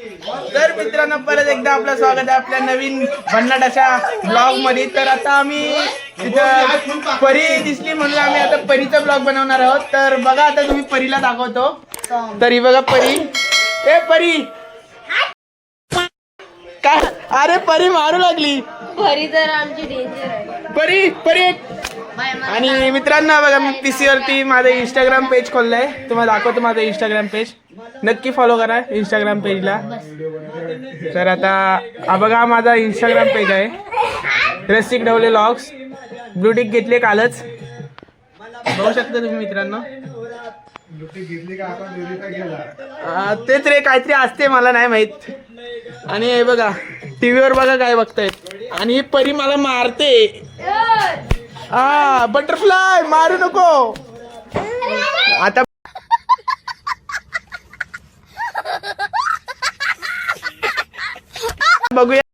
तर मित्रांनो परत एकदा आपलं स्वागत आहे आपल्या नवीन भन्नाट अशा ब्लॉगमध्ये तर आता आम्ही तिथं परी दिसली म्हणून आम्ही आता परीचा ब्लॉग बनवणार आहोत. तर बघा आता तुम्ही परीला दाखवतो. तर ही बघा परी. ए परी! काय? अरे परी मारू लागली. परी तर आमची डेंजर आहे. परी परी! आणि मित्रांनो बघा मी पी सीवरती माझं इंस्टाग्राम पेज खोललं आहे तुम्हाला दाखवतो माझं इंस्टाग्राम पेज नक्की फॉलो करा इंस्टाग्राम पेजला तर आता हा बघा माझा इंस्टाग्राम पेज आहे. रसिक ढवले लॉग्स ब्लूटिक घेतले कालच. बघू शकता तुम्ही मित्रांनो. तेच रे काहीतरी असते मला नाही माहीत. आणि हे बघा टीव्हीवर बघा काय बघतायत. आणि ही परी मला मारते. हा बटरफ्लाय मारू नको. आता बघूया.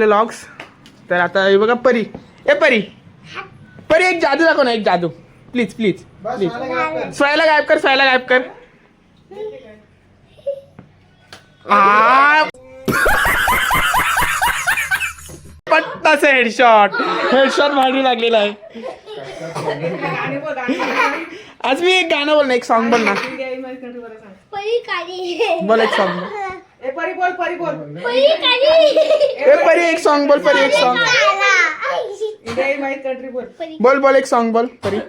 रसिकवले लॉग्स तर आता हे बघा परी. ए परी. परी एक जादू दाखव ना एक जादू. प्लीज प्लीज प्लीज स्वयला गायब कर. स्वयला गायब कर आ. पट्टाच हेडशॉट हेडशॉट भारी लागलेला आहे. आज मी एक गाणं बोल ना एक सॉन्ग बोल ना बोल एक सॉन्ग परी काली. ए परी. एक सॉन्ग बोल परी एक सॉन्ग बोल. बोल एक सॉन्ग बोल परी.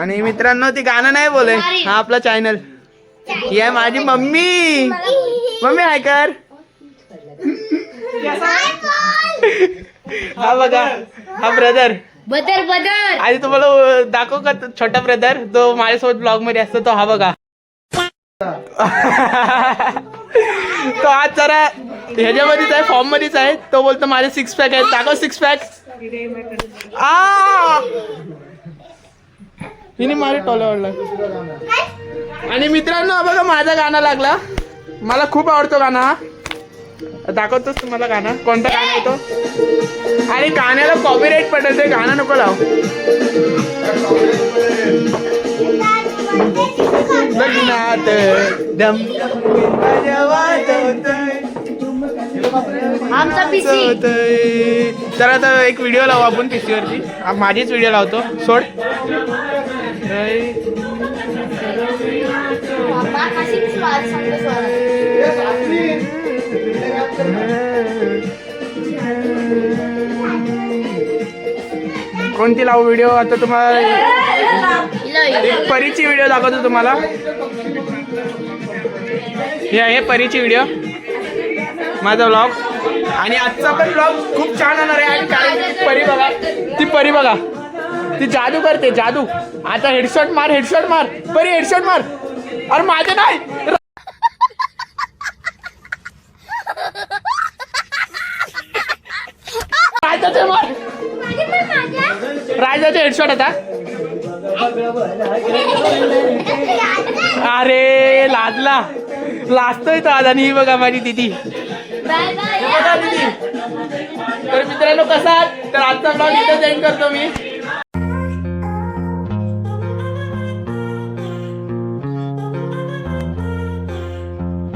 आणि मित्रांनो ती गाणं नाही बोले. हा आपला चॅनल ही आहे माझी मम्मी. मम्मी हाय कर. हा बघा हा ब्रदर बदल बदल. आधी तुम्हाला दाखव का तो छोटा ब्रदर तो माझ्यासोबत ब्लॉगमध्ये असतो तो हा बघा. तो आज जरा ह्याच्यामध्येच आहे फॉर्म मध्येच आहे. तो बोलतो माझे सिक्स पॅक आहेत दाखव सिक्स पॅक आ! हिने माझे टोलावडला आणि मित्रांनो बघा माझा गाणं लागला. मला खूप आवडतो गाणं हा. दाखवतोस तुम्हाला गाणं. कोणतं गाणं आहे तो? आणि गाण्याला कॉपीराईट पडेल ते गाणं नको लाव. लग्नात दम आमचा पीसी तर आता एक व्हिडिओ लावू आपण आ, माझीच व्हिडिओ लावतो. सोड. कोणती लावू व्हिडिओ आता तुम्हाला एक परीची व्हिडिओ दाखवतो तुम्हाला. हे आहे परीची व्हिडिओ माझा व्लॉग आणि आजचा पण व्लॉग खूप छान होणार आहे. आणि कारण की ती परी बघा. ती परी बघा. ती जादू करते जादू. आता हेडशॉट मार हेडशॉट मार. परी हेडशॉट मार. अरे माझे नाही. राजाचे मार. राजाचे हेडशॉट आता. अरे लाजला. लाजतोय तो आज आणि ही बघा माझी दिदी. तर मित्रांनो कसा? तर आजचा ब्लॉग इथे सेंड करतो मी.